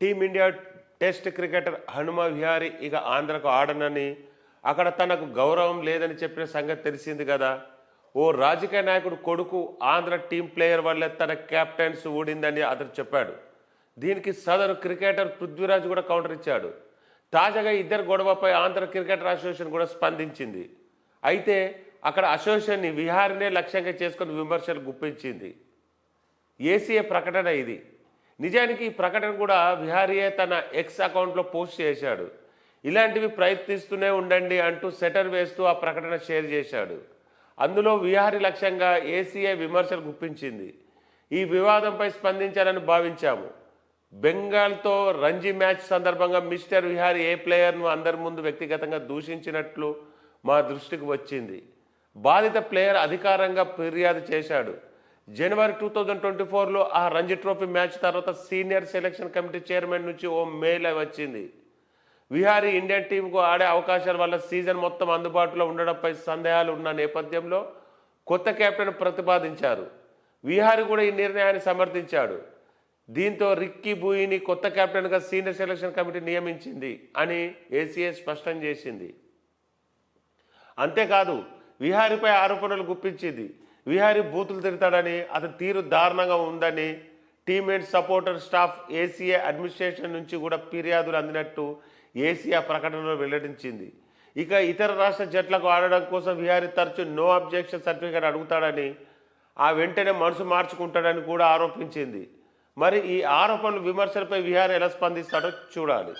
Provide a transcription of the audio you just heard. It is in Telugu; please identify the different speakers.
Speaker 1: Team India test cricketer Hanuma Vihari ఇక ఆంధ్రకు ఆడనని అక్కడ తనకు గౌరవం లేదని చెప్పిన సంగతి తెలిసింది కదా. ఓ రాజకీయ నాయకుడు కొడుకు ఆంధ్ర టీం ప్లేయర్ వల్లే తన కెప్టెన్స్ ఊడిందని అతను చెప్పాడు. దీనికి సదరు క్రికెటర్ పృథ్వీరాజ్ కూడా కౌంటర్ ఇచ్చాడు. తాజాగా ఇద్దరు గొడవపై ఆంధ్ర క్రికెటర్ అసోసియేషన్ కూడా స్పందించింది. అయితే అక్కడ అసోసియేషన్ని విహారినే లక్ష్యంగా చేసుకుని విమర్శలు గుప్పించింది. ఏసీఏ ప్రకటన ఇది. నిజానికి ఈ ప్రకటన కూడా విహారీయే తన ఎక్స్ అకౌంట్లో పోస్ట్ చేశాడు. ఇలాంటివి ప్రయత్నిస్తూనే ఉండండి అంటూ సెటర్ వేస్తూ ఆ ప్రకటన షేర్ చేశాడు. అందులో విహారీ లక్ష్యంగా ఏసీఏ విమర్శలు గుప్పించింది. ఈ వివాదంపై స్పందించాలని భావించాము. బెంగాల్తో రంజీ మ్యాచ్ సందర్భంగా మిస్టర్ విహారీ ఏ ప్లేయర్ను అందరి ముందు వ్యక్తిగతంగా దూషించినట్లు మా దృష్టికి వచ్చింది. బాధిత ప్లేయర్ అధికారంగా ఫిర్యాదు చేశాడు. జనవరి టూ థౌజండ్ ట్వంటీ ఫోర్లో ఆ రంజీ ట్రోఫీ మ్యాచ్ తర్వాత సీనియర్ సెలక్షన్ కమిటీ చైర్మన్ నుంచి ఓ మేల్ వచ్చింది. విహారీ ఇండియన్ టీంకు ఆడే అవకాశాల వల్ల సీజన్ మొత్తం అందుబాటులో ఉండడంపై సందేహాలు ఉన్న నేపథ్యంలో కొత్త కెప్టెన్ ప్రతిపాదించారు. విహారీ కూడా ఈ నిర్ణయాన్ని సమర్థించాడు. దీంతో రిక్కీ బూయిని కొత్త కెప్టెన్గా సీనియర్ సెలక్షన్ కమిటీ నియమించింది అని ఏసీఏ స్పష్టం చేసింది. అంతేకాదు విహారీపై ఆరోపణలు గుప్పించింది. విహారీ బూతులు తిడతాడని అతని తీరు దారుణంగా ఉందని teammate supporter staff ACA administration నుంచి కూడా ఫిర్యాదులు అందినట్టు ఏసీఏ ప్రకటనలో వెల్లడించింది. ఇక ఇతర రాష్ట్ర జట్లకు ఆడడం కోసం విహారీ తరచూ నో అబ్జెక్షన్ సర్టిఫికేట్ అడుగుతాడని ఆ వెంటనే మనసు మార్చుకుంటాడని కూడా ఆరోపించింది. మరి ఈ ఆరోపణలు విమర్శలపై విహారీ ఎలా స్పందిస్తాడో చూడాలి.